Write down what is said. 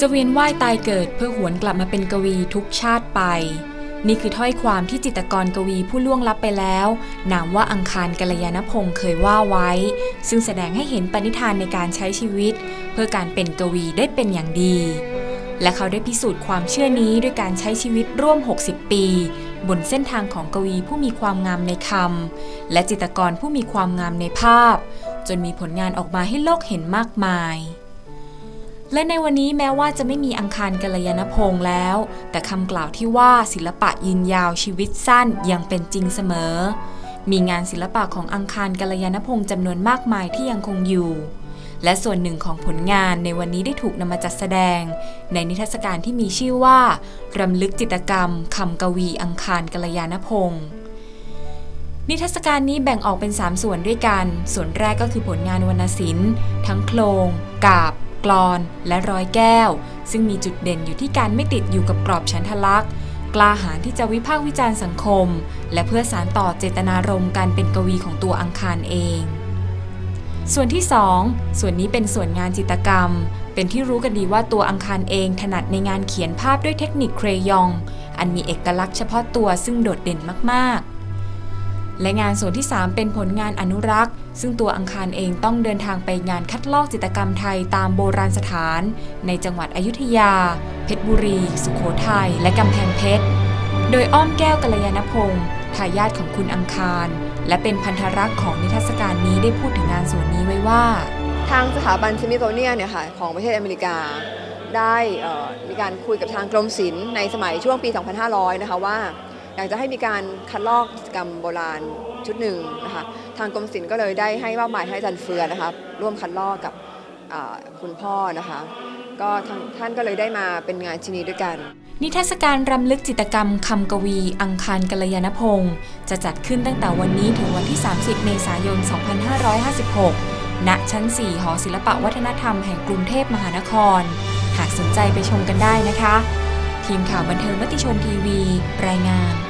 จะเวียนว่ายตายเกิดเพื่อหวนกลับมาเป็นกวีทุกชาติไป นี่คือถ้อยความที่จิตกรกวีผู้ล่วงลับไปแล้ว นามว่าอังคารกัลยาณพงศ์เคยว่าไว้ ซึ่งแสดงให้เห็นปณิธานในการใช้ชีวิต เพื่อการเป็นกวีได้เป็นอย่างดี และเขาได้พิสูจน์ความเชื่อนี้ด้วยการใช้ชีวิตร่วม 60 ปี บนเส้นทางของกวีผู้มีความงามในคำและจิตกรผู้มีความงามในภาพ จนมีผลงานออกมาให้โลกเห็นมากมาย และในวันนี้แม้ว่าจะไม่มีอังคารกัลยาณพงศ์แล้ว แต่คำกล่าวที่ว่าศิลปะยืนยาวชีวิตสั้นยังเป็นจริงเสมอ มีงานศิลปะของอังคารกัลยาณพงศ์จำนวนมากมายที่ยังคงอยู่ และส่วนหนึ่งของผลงานในวันนี้ได้ถูกนำมาจัดแสดง ในนิทรรศการที่มีชื่อว่ารำลึกจิตกรรมคำกวีอังคารกัลยาณพงศ์นิทรรศการนี้แบ่งออกเป็น 3 ส่วนด้วยกัน ส่วนแรกก็คือผลงานวรรณศิลป์ ทั้งโครงกาบ กลอนและร้อยแก้ว ซึ่งมีจุดเด่นอยู่ที่การไม่ติดอยู่กับกรอบชั้นทลักษณ์กล้าหาญที่จะวิพากษ์วิจารณ์สังคม และเพื่อสารต่อเจตนารมณ์การเป็นกวีของตัวอังคารเอง ส่วนที่ 2 ส่วนนี้เป็นส่วนงานจิตรกรรม เป็นที่รู้กันดีว่าตัวอังคารเองถนัดในงานเขียนภาพด้วยเทคนิคเครยอง อันมีเอกลักษณ์เฉพาะตัวซึ่งโดดเด่นมากๆ และงานส่วนที่ 3 เป็นผลงานอนุรักษ์ ซึ่งตัวอังคารเองต้องเดินทางไปงานคัดลอกจิตรกรรมไทยตามโบราณสถาน ในจังหวัดอยุธยา เพชรบุรี สุขโขทัยและกำแพงเพชร โดยอ้อมแก้วกัลยาณพงศ์ทายาทของคุณอังคาร และเป็นพันธรักษ์ของนิทรรศการนี้ได้พูดถึงงานส่วนนี้ไว้ว่า ทางสถาบันสมิโตเนียเนี่ยค่ะของประเทศอเมริกา ได้มีการคุยกับทางกรมศิลป์ในสมัยช่วงปี 2500 นะคะว่า อยากจะให้มีการคัดลอกกิจกรรมโบราณชุดหนึ่งนะคะทางกรมศิลป์ก็เลยได้ให้มอบหมายให้อาจันเฟือนะคะร่วมคัดลอกกับคุณพ่อนะคะก็ท่านก็เลยได้มาเป็นงานชิ้นนี้ด้วยกัน นิทรรศการรำลึกจิตกรรมคำกวี อังคารกัลยาณพงศ์จะจัดขึ้นตั้งแต่วันนี้ถึงวันที่ 30 เมษายน 2556 ณ ชั้น 4 หอศิลปะวัฒนธรรมแห่งกรุงเทพมหานคร หากสนใจไปชมกันได้นะคะ ทีมข่าวบันเทิงมติชนทีวี รายงาน